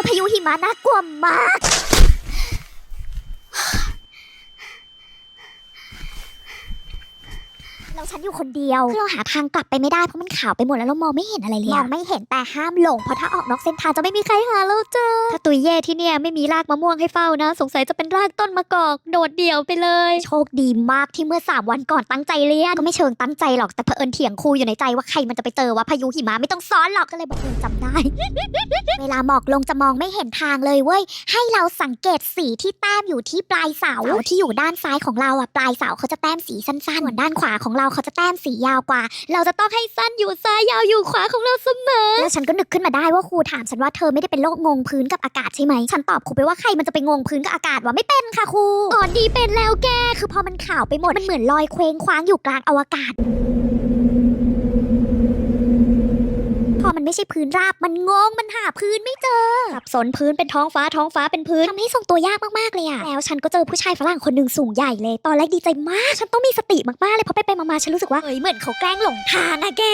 อพายุหิมะน่ากลัวมาก เราฉันอยู่คนเดียว คือเราหาทางกลับไปไม่ได้เพราะมันขาวไปหมดแล้วเรามองไม่เห็นอะไรเลยมองไม่เห็นแต่ห้ามหลงเพราะถ้าออกนอกเส้นทางจะไม่มีใครหาเราเจอ ถ้าตุยเย่ที่เนี่ยไม่มีรากมะม่วงให้เฝ้านะ สงสัยจะเป็นรากต้นมะกอกโดดเดี่ยวไปเลย โชคดีมากที่เมื่อ3วันก่อนตั้งใจเรียนก็ไม่เชิงตั้งใจหรอกแต่เผอิญเถียงครูอยู่ในใจว่าใครมันจะไปเจอว่าพายุหิมะไม่ต้องซ้อนหรอกก็เลยบอกเออจำได้ เวลาหมอกลงจะมองไม่เห็นทางเลยเว้ย ให้เราสังเกตสีที่แต้มอยู่ที่ปลายเสาที่อยู่ด้านซ้ายของเราอะปลายเสาเขาจะแต้มสีสั้นๆส่วนด้านขวาของเราเขาจะแต้มสียาวกว่า เราจะต้องให้สั้นอยู่ซ้ายยาวอยู่ขวาของเราเสมอ แล้วฉันก็นึกขึ้นมาได้ว่าครูถามฉันว่าเธอไม่ได้เป็นโรคงงพื้นกับอากาศใช่ไหม ฉันตอบครูไปว่าใครมันจะไปงงพื้นกับอากาศวะไม่เป็นค่ะครูก่อนดีเป็นแล้วแก คือพอมันขาวไปหมดมันเหมือนลอยเคว้งคว้างอยู่กลางอวกาศพอ มันไม่ใช่พื้นราบ มันงง มันหาพื้นไม่เจอ สับสนพื้นเป็นท้องฟ้า ท้องฟ้าเป็นพื้นทำให้ทรงตัวยากมากๆเลยอะแล้วฉันก็เจอผู้ชายฝรั่งคนหนึ่งสูงใหญ่เลย ตอนแรกดีใจมาก ฉันต้องมีสติมากๆเลย เพราะไปไปๆมาๆฉันรู้สึกว่า เฮ้ย เหมือนเขาแกล้งหลงทางอะแก